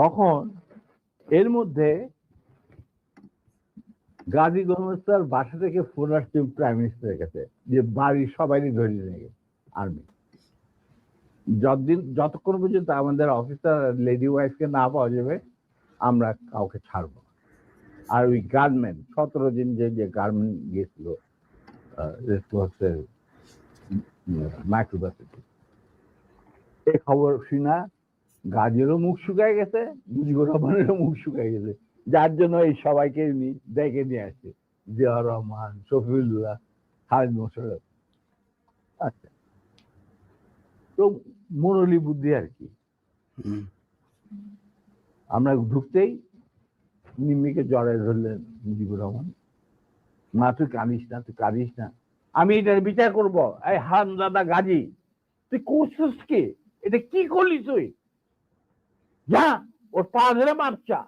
তখন এর মধ্যে গাজী গোলমস্তার বাসা থেকে ফোন আসছে প্রাইম মিনিস্টারের কাছে যে বাড়ির সবাই ধরে নিয়ে আর্মি যতদিন, যতক্ষণ পর্যন্ত আমাদের অফিসার লেডি ওয়াইফকে না পাওয়া যাবে, আমরা কাউকে ছাড়বো। আর ওই গার্মেন্ট সতেরো দিন যে যে গার্মেন্ট রেসকোর্সের মাইক্রোবাসিটি এই খবর শুনা গাজীরও মুখ শুকায় গেছে মুজিবুর রহমানেরও মুখ শুকায় গেছে। যার জন্য এই সবাইকে নি- ডেকে নিয়ে আসছে। জিয়া রহমান শফিউল্লাহ খালিদ মোশারফ আচ্ছা। তো মুরলী বুদ্ধি আর কি। আমরা ঢুকতেই নিম্মিকে জড়াই ধরলেন মুজিবুর রহমান। মা তুই কাঁদিস না তুই কাঁদিস না। আমি এটার বিচার করব। এই হান দাদা গাজী তুই করছিস কি? এটা কি করলি তুই? যা, ওর পা ধরে মাপচা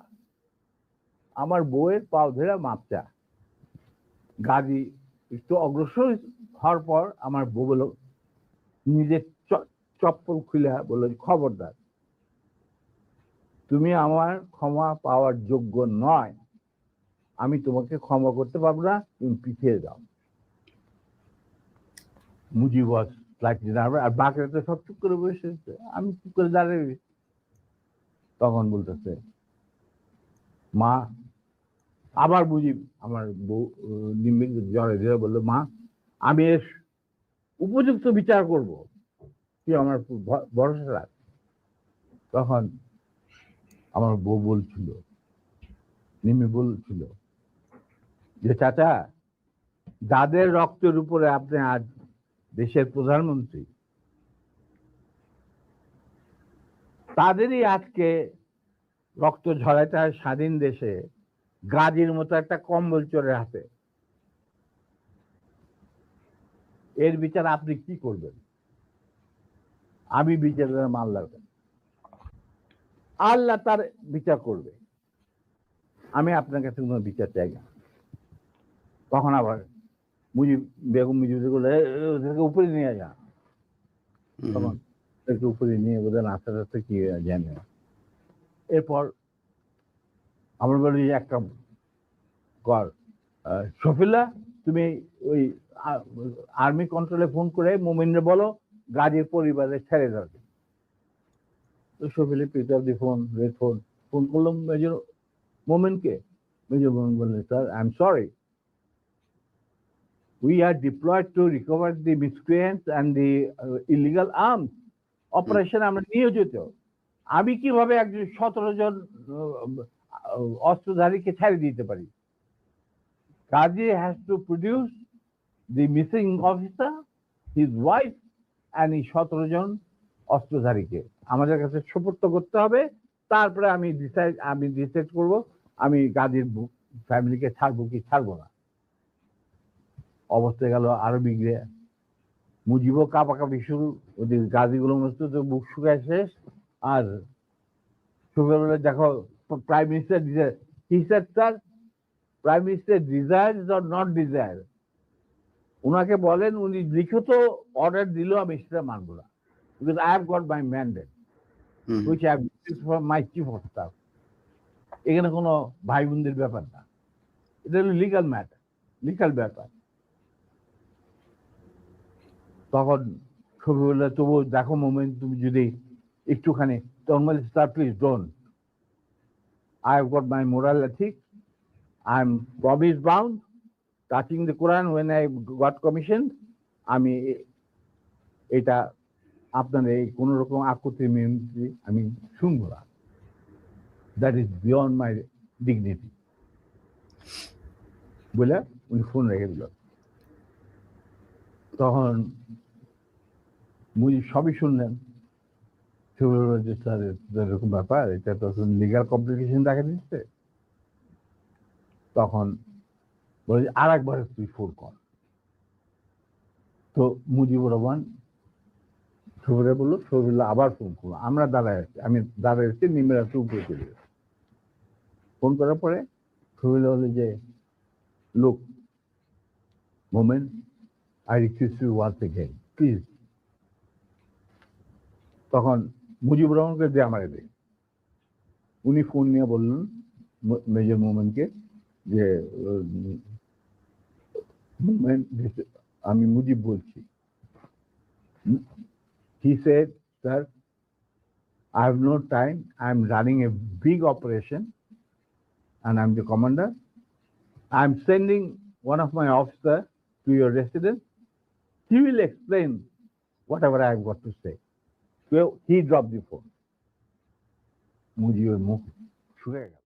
আমার বউয়ের পা ধরে মাপচা গাজী একটু অগ্রসর হওয়ার পর আমার বউ বলল, নিজের চপ্পল খুলে বলল, খবরদার। তুমি আমার ক্ষমা পাওয়ার যোগ্য নয়। আমি তোমাকে ক্ষমা করতে পারব না, তুমি পিছিয়ে যাও মুজিব আর বাকিরা তো সব চুপ করে বসেছে আমি চুপ করে দাঁড়িয়ে। তখন বলতেছে, মা, আবার বুঝি আমার বউ জ্বরে ধরে বলল, মা, আমি এর উপযুক্ত বিচার করব। তুই আমার ভরসা রাখ। তখন আমার বউ বলছিল নিমি বলছিল, যে চাচা, যাদের রক্তের উপরে আপনি আজ দেশের প্রধানমন্ত্রী তাদেরই আজকে রক্ত হয় স্বাধীন দেশে গাজীর মতো একটা কম্বল চোরের হাতে। এর বিচার আপনি কি করবেন? আমি বিচারের মাল্লার আল্লাহ তার বিচার করবে। আমি আপনার কাছে কোনো বিচার চাই না। তখন আবার মুজিব বেগম মুজিব বলে "এ, এ, ওদেরকে উপরে নিয়ে যা হুম, তখন ওদেরকে উপরে নিয়ে ওদের আস্তে আস্তে কি জানে? এরপর আমরা বলি একটা কর আহ, শফিল্লা তুমি ওই আর্মি কন্ট্রোলে ফোন করে মোমিনরে বলো গাজীর পরিবারে ছেড়ে দেবে তো শফিলে pick up the phone red phone phone করলাম মেজর মোমেনকে। মেজর মোমেন বললেন sir I am sorry are deployed to recover the miscreants and the uh, illegal arms. Operation আমরা নিয়োজিত। আমি কীভাবে একজন সতেরো জন অস্ত্রধারীকে ছেড়ে দিতে পারি? Kazi has to produce the missing officer his wife and এই সতেরো জন অস্ত্রধারীকে। আমাদের কাছে সুপর্ত করতে হবে। তারপরে আমি ডিসাইড আমি ডিসাইড করব আমি গাজীর ফ্যামিলিকে ছাড়বো কি ছাড়বো না। অবস্থা গেল আরও বিগড়ে মুজিবও কাপাকাপি শুরু। ওদের গাছগুলো মস্ত তো বুক শুকায় শেষ। আর সকালবেলা দেখো প্রাইম মিনিস্টার ডিজায়ার কি sir sir prime minister desire or not desire ওনাকে বলেন উনি লিখিত অর্ডার দিল আমি সেটা মানবো না। Because I have got my mandate I have from my chief of staff. এখানে কোনো ভাই বোনদের ব্যাপার না। এটা হলো লিগাল ম্যাটার লিগাল ব্যাপার। তখন ছবি বললে তবু দেখো মোমেন্ট তুমি যদি একটুখানি বলে sir please don't I have got my moral ethic I am promise bound touching the Quran when I got commission আমি এটা আপনার এই কোন রকম আকুতি মিনতি আমি শুনব না। That is beyond my dignity বলে উনি ফোন রেখে দিল। তখন মুজি সবই শুনলেন স্যার এরকম ব্যাপার, এটা তো লিগাল কমপ্লিকেশন দেখা দিচ্ছে। তখন বলে আর একবার তুই ফোন কর। তো মুজিবুর রহমান সবিরা বলল সবিল্লা আবার ফোন করল আমরা দাঁড়ায় আছি, আমি দাঁড়ায় আছি, নিমের একটু উপরে চলে ফোন করার পরে সবিল্লা বলে যে, লোক moment I request you once again please তখন মুজিবুর রহমানকে দিয়ে আমারে দে উনি ফোন নিয়ে বললেন মেজর মোমেনকে যে মোমেন আমি মুজিব বলছি he said sir I have no time. I'm running a big operation and I'm the commander. I'm sending one of my officer to your residence. He will explain whatever I've got to say. So he dropped the phone. মুজিবের মুখ শুয়ে গেল